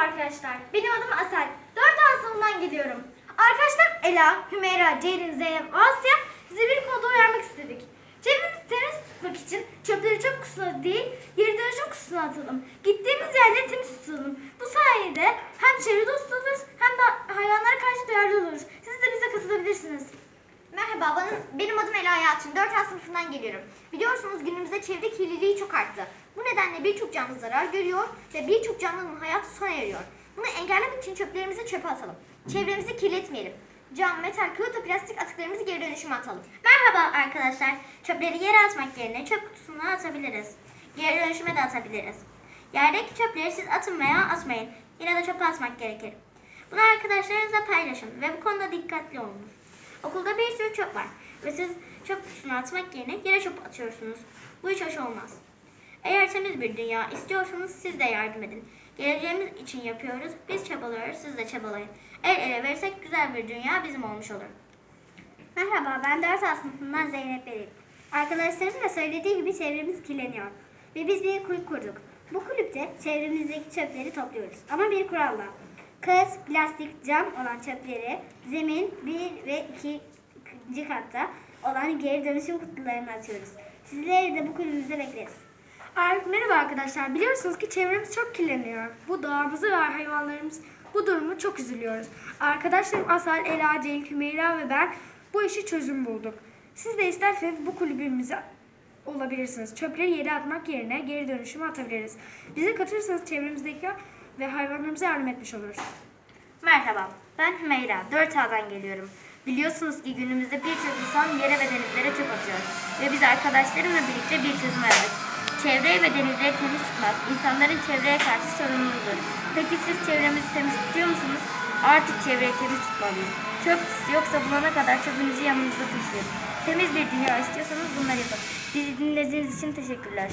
arkadaşlar. Benim adım Asel. 4 A sınıfından geliyorum. Arkadaşlar Ela, Hümeyra, Ceylin, Zeynep, Asya size bir konuda uyarmak istedik. Çevremizi temiz tutmak için çöpleri çöp kutusuna değil, geri dönüşüm kutusuna atalım. Gittiğimiz yerleri temiz tutalım. Bu sayede hem çevre dostu oluruz hem de hayvanlara karşı duyarlı oluruz. Siz de bize katılabilirsiniz. Merhaba, benim adım Ela Yalçın. 4 A sınıfından geliyorum. Biliyorsunuz günümüzde çevre kirliliği çok arttı. Bu nedenle birçok canlı zarar görüyor ve birçok canlının hayatı sona eriyor. Bunu engellemek için çöplerimizi çöpe atalım. Çevremizi kirletmeyelim. Cam, metal, kağıt plastik atıklarımızı geri dönüşüme atalım. Merhaba arkadaşlar. Çöpleri yere atmak yerine çöp kutusuna atabiliriz. Geri dönüşüme de atabiliriz. Yerdeki çöpleri siz atın veya atmayın. Yine de çöpe atmak gerekir. Bunu arkadaşlarınızla paylaşın ve bu konuda dikkatli olunuz. Okulda çöp var ve siz çöp kutusuna atmak yerine yere çöp atıyorsunuz. Bu hiç hoş olmaz. Eğer temiz bir dünya istiyorsanız siz de yardım edin. Geleceğimiz için yapıyoruz. Biz çabalıyoruz, siz de çabalayın. El ele verirsek güzel bir dünya bizim olmuş olur. Merhaba, ben 4 A sınıfından Zeynep Berit. Arkadaşlarımın da söylediği gibi çevremiz kirleniyor. Ve biz bir kulüp kurduk. Bu kulüpte çevremizdeki çöpleri topluyoruz. Ama bir kuralla. Kağıt, plastik, cam olan çöpleri zemin 1 ve 2. katta olan geri dönüşüm kutularına atıyoruz. Sizleri de bu kulübümüze bekleriz. Merhaba arkadaşlar. Biliyorsunuz ki çevremiz çok kirleniyor. Bu doğamızı ve hayvanlarımız bu durumu çok üzülüyoruz. Arkadaşlarım Asal, Ela, Ceylin, Hümeyra ve ben bu işi çözüm bulduk. Siz de isterseniz bu kulübümüze olabilirsiniz. Çöpleri yere atmak yerine geri dönüşüme atabiliriz. Bize katılırsanız çevremizdeki ve hayvanlarımıza yardım etmiş oluruz. Merhaba, ben Hümeyra, 4 A'dan geliyorum. Biliyorsunuz ki günümüzde birçok insan yere ve denizlere çöp atıyor. Ve biz arkadaşlarımla birlikte bir çözüm aradık. Çevreyi ve denizleri temiz tutmak, insanların çevreye karşı sorumluluğudur. Peki siz çevremizi temiz tutuyor musunuz? Artık çevreyi temiz tutmalıyız. Çöp yoksa bulana kadar çöpünüzü yanınızda taşıyın. Temiz bir dünya istiyorsanız bunları yapın. Bizi dinlediğiniz için teşekkürler.